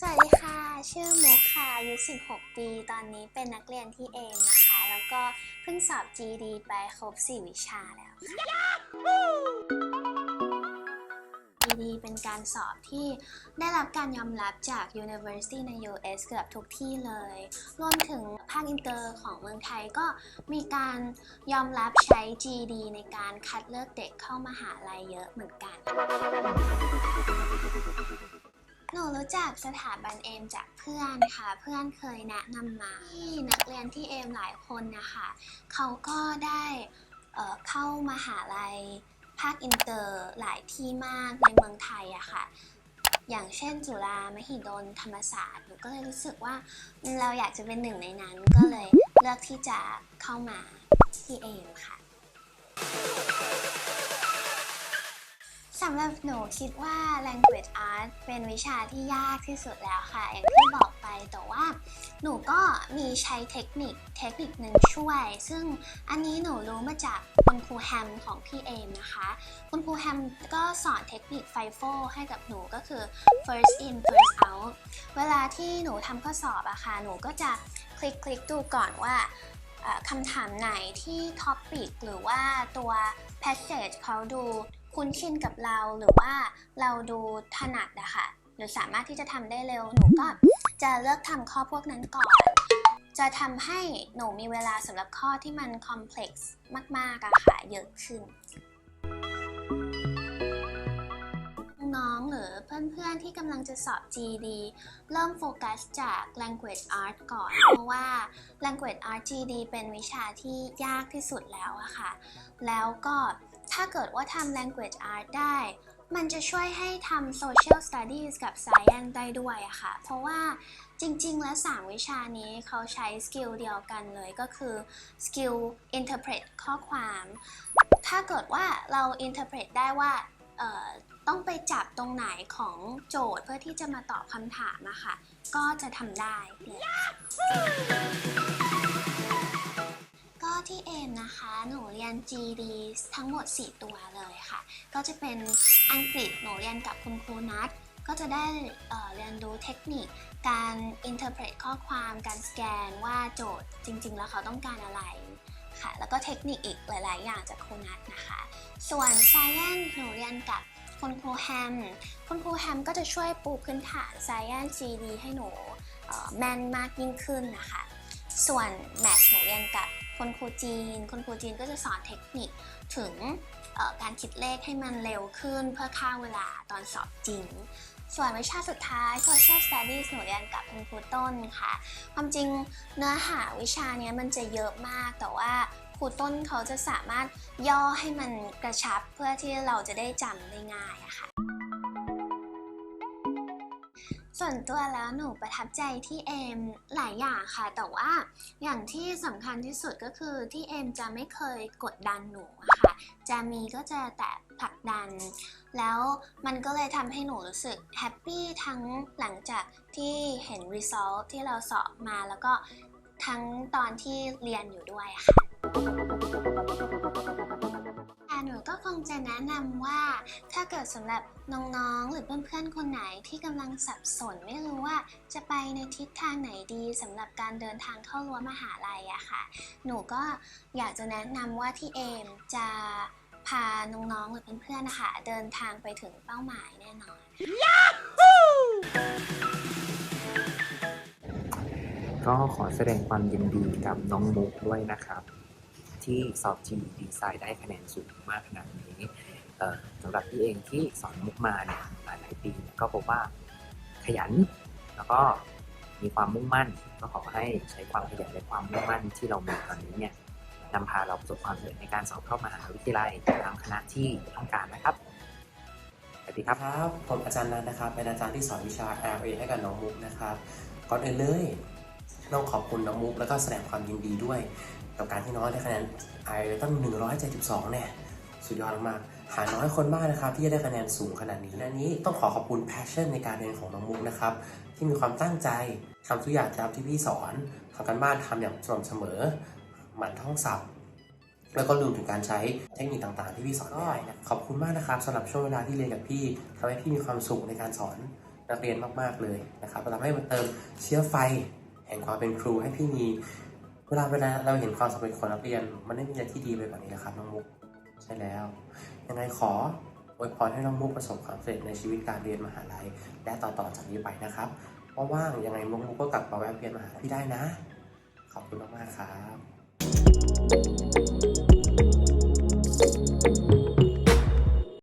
สวัสดีค่ะ ชื่อมุกค่ะอายุ 16 ปี ตอนนี้เป็นนักเรียนที่เอมนะคะ แล้วก็เพิ่งสอบ GD ไปครบ 4 วิชาแล้วค่ะ GD เป็นการสอบที่ได้รับการยอมรับจาก University ใน US เกือบทุกที่เลย รวมถึงภาคอินเตอร์ของเมืองไทยก็มีการยอมรับใช้ GD ในการคัดเลือกเด็กเข้ามาหาลัยเยอะเหมือนกัน หนูรู้จักสถาบันเอมจากเพื่อนค่ะ เพื่อนเคยแนะนำมาที่นักเรียนที่เอมหลายคนนะคะเขาก็ได้เเข้ามาหาลัยภาคอินเตอร์หลายที่มากในเมืองไทยอะค่ะ อย่างเช่นจุฬามหิดลธรรมศาสตร์หนูก็เลยรู้สึกว่าเราอยากจะเป็นหนึ่งในนั้นก็เลยเลือกที่จะเข้ามาที่เอมค่ะ สำหรับหนูคิดว่า language art เป็นวิชาที่ยากที่สุดแล้วค่ะ อย่างที่บอกไปแต่ว่า หนูก็มีใช้เทคนิคเทคนิคหนึ่งช่วย ซึ่งอันนี้หนูรู้มาจากคุณครูแฮมของพี่เอมนะคะ คุณครูแฮมก็สอนเทคนิค FIFO ให้กับหนูก็คือ first in first out เวลาที่หนูทำข้อสอบอะค่ะ หนูก็จะคลิกคลิกดูก่อนว่าคำถามไหนที่ท็อปปิกหรือว่าตัว passage เขาดู คุ้นชินกับเราหรือว่าเราดูถนัดอะค่ะหรือสามารถที่จะทำได้เร็วหนูก็จะเลือกทำข้อพวกนั้นก่อน จะทำให้หนูมีเวลาสำหรับข้อที่มัน complex มากๆอะค่ะเยอะขึ้น น้องๆหรือเพื่อนๆที่กำลังจะสอบ GD เริ่มโฟกัสจาก language art ก่อน เพราะว่า language art GD เป็นวิชาที่ยากที่สุดแล้วอะค่ะ แล้วก็ ถ้าเกิดว่าทำ language art ได้ มันจะช่วยให้ทำ social studies กับ science ได้ด้วยอะค่ะ เพราะว่าจริง ๆ แล้ว3วิชานี้เขาใช้สกิลเดียวกันเลยก็คือสกิล interpret ข้อความ ถ้าเกิดว่าเรา interpret ได้ว่าต้องไปจับตรงไหนของโจทย์เพื่อที่จะมาตอบคำถามอะค่ะ ก็จะทำได้เลย ที่เอมนะคะ หนูเรียน GD ทั้งหมด 4 ตัวเลยค่ะ ก็จะเป็นอังกฤษหนูเรียนกับคุณครูนัทก็จะได้เอ่อเรียนรู้เทคนิคการ interpret ข้อความการสแกนว่าโจทย์จริง ๆ แล้วเขาต้องการอะไรค่ะ แล้วก็เทคนิคอีกหลาย ๆ อย่างจากครูนัทนะคะ ส่วน Science หนูเรียนกับคุณครูแฮม คุณครูแฮมก็จะช่วยปูพื้นฐาน Science GD ให้หนูแม่นมากยิ่งขึ้นนะคะ ส่วน Math หนูเรียนกับ คุณครูจีน คุณครูจีนก็จะสอนเทคนิคถึงการคิดเลขให้มันเร็วขึ้นเพื่อฆ่าเวลาตอนสอบจริง ส่วนวิชาสุดท้าย Social Studies หนูเรียนกับคุณครูต้นค่ะ ความจริงเนื้อหาวิชานี้มันจะเยอะมากแต่ว่าครูต้นเขาจะสามารถย่อให้มันกระชับเพื่อที่เราจะได้จำได้ง่ายอะค่ะ ส่วนตัวแล้วหนูประทับใจที่เอมหลายอย่างค่ะ แต่ว่าอย่างที่สำคัญที่สุดก็คือที่เอมจะไม่เคยกดดันหนูค่ะ จะมีก็จะแต่ผลักดัน แล้วมันก็เลยทำให้หนูรู้สึกแฮปปี้ทั้งหลังจากที่เห็น result ที่เราสอบมาแล้วก็ทั้งตอนที่เรียนอยู่ด้วยค่ะ นูก็คงจะแนะนำว่า ถ้าเกิดสำหรับน้องๆ หรือเพื่อนๆ คนไหนที่กำลังสับสนไม่รู้ว่าจะไปในทิศทางไหนดีสำหรับการเดินทางเข้ารั้วมหาลัยอะค่ะ หนูก็อยากจะแนะนำว่าที่เอมจะพาน้องๆ หรือเพื่อนๆ นะคะ เดินทางไปถึงเป้าหมายแน่นอน ก็ขอแสดงความยินดีกับน้องมุกด้วยนะครับ ที่สอบ G ดีไซน์ได้คะแนนสูงมากขนาดนี้สำหรับพี่เองที่สอนมุกมาเนี่ยหลายปีก็พบว่าขยันแล้วก็มีความมุ่งมั่น ก็ขอให้ใช้ความขยันและความมุ่งมั่นที่เรามีตอนนี้เนี่ยนำพาเราประสบความสำเร็จในการสอบเข้ามหาวิทยาลัยตามคณะที่ต้องการนะครับสวัสดีครับครับ ผมอาจารย์นัทนะครับ เป็นอาจารย์ที่สอนวิชา LA ให้กับน้องมุกนะครับ ก่อนอื่นเลย ต้องขอบคุณน้องมุกแล้วก็แสดงความยินดีด้วยกับการที่น้องได้คะแนน i ตั้ง 172 เนี่ย สุดยอดมากหาน้อยคนมากนะครับที่จะได้คะแนนสูงขนาดนี้และนี้ต้องขอขอบคุณ passion ในการเรียนของน้องมุกนะครับ ที่มีความตั้งใจทำทุกอย่างตามที่พี่สอนทำการบ้านทำอย่างสม่ำเสมอหมั่นท่องศัพท์แล้วก็รวมถึงการใช้เทคนิคต่างๆ ที่พี่สอนได้นะขอบคุณมากนะครับสำหรับช่วงเวลาที่เรียนกับพี่ทำให้พี่มีความสุขในการสอนนักเรียนมากๆเลยนะครับทำให้มันเติมเชื้อไฟ แห่งความเป็นครูให้พี่มี เวลาเวลาเราเห็นความสำเร็จของนักเรียน มันไม่มีอะไรที่ดีไปกว่านี้นะครับน้องมุกใช่แล้ว ยังไงขออวยพรให้น้องมุกประสบความสำเร็จในชีวิตการเรียนมหาลัย และต่อต่อจากนี้ไปนะครับว่างๆยังไงมุกมุกก็กลับมาแวะเวียนมาหาพี่ได้นะ ขอบคุณมากๆครับ